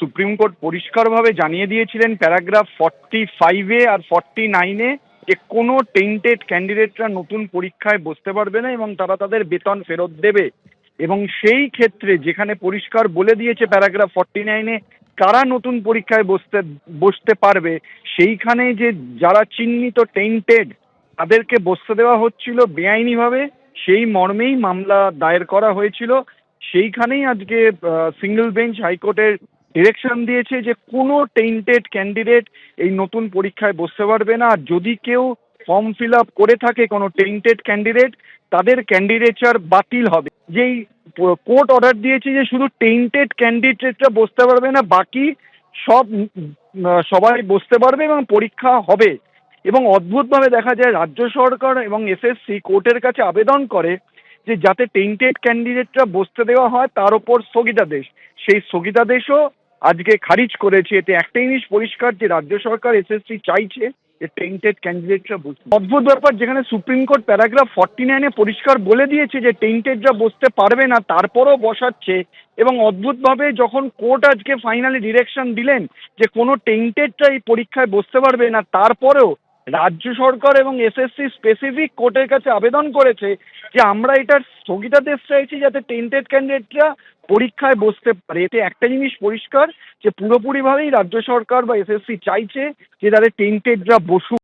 Supreme court পরিষ্কারভাবে জানিয়ে দিয়েছিলেন প্যারাগ্রাফ ফর্টি ফাইভে আর ফর্টি নাইনে যে কোনো টেন্টেড ক্যান্ডিডেটরা নতুন পরীক্ষায় বসতে পারবে না এবং তারা তাদের বেতন ফেরত দেবে। এবং সেই ক্ষেত্রে যেখানে পরিষ্কার বলে দিয়েছে প্যারাগ্রাফ ফর্টি নাইনে কারা নতুন পরীক্ষায় বসতে বসতে পারবে? সেইখানে যে যারা চিহ্নিত টেন্টেড তাদেরকে বসতে দেওয়া হচ্ছিল বেআইনিভাবে। সেই মর্মেই মামলা দায়ের করা হয়েছিল। সেইখানেই আজকে সিঙ্গেল বেঞ্চ হাইকোর্টের ডিরেকশন দিয়েছে যে কোনো টেন্টেড ক্যান্ডিডেট এই নতুন পরীক্ষায় বসতে পারবে না। আর যদি কেউ ফর্ম ফিল আপ করে থাকে কোনো টেন্টেড ক্যান্ডিডেট তাদের ক্যান্ডিডেচার বাতিল হবে। যেই কোর্ট অর্ডার দিয়েছে যে শুধু টেন্টেড ক্যান্ডিডেটরা বসতে পারবে না, বাকি সব সবাই বসতে পারবে এবং পরীক্ষা হবে। এবং অদ্ভুতভাবে দেখা যায় রাজ্য সরকার এবং এসএসসি কোর্টের কাছে আবেদন করে যে যাতে টেন্টেড ক্যান্ডিডেটরা বসতে দেওয়া হয়, তার ওপর স্থগিতাদেশ। সেই স্থগিতাদেশও আজকে খারিজ করেছে। এতে একটাই জিনিস পরিষ্কার যে রাজ্য সরকার এসএসসি চাইছে যে টেন্টেড ক্যান্ডিডেটরা বসবে অদ্ভুত ব্যাপার, যেখানে সুপ্রিম কোর্ট প্যারাগ্রাফ ফর্টি নাইনে পরিষ্কার বলে দিয়েছে যে টেন্টেডরা বসতে পারবে না, তারপরও বসাচ্ছে। এবং অদ্ভুতভাবে যখন কোর্ট আজকে ফাইনালি ডিরেকশন দিলেন যে কোনো টেন্টেডরা এই পরীক্ষায় বসতে পারবে না, তারপরেও রাজ্য সরকার এবং এসএসসি স্পেসিফিক কোর্টের কাছে আবেদন করেছে যে আমরা এটার স্থগিতাদেশ চাইছি যাতে টেন্টেড ক্যান্ডিডেটরা পরীক্ষায় বসতে পারে। এতে একটা জিনিস পরিষ্কার যে পুরোপুরিভাবেই রাজ্য সরকার বা এসএসসি চাইছে যে তাদের টেন্টেডরা বসুক।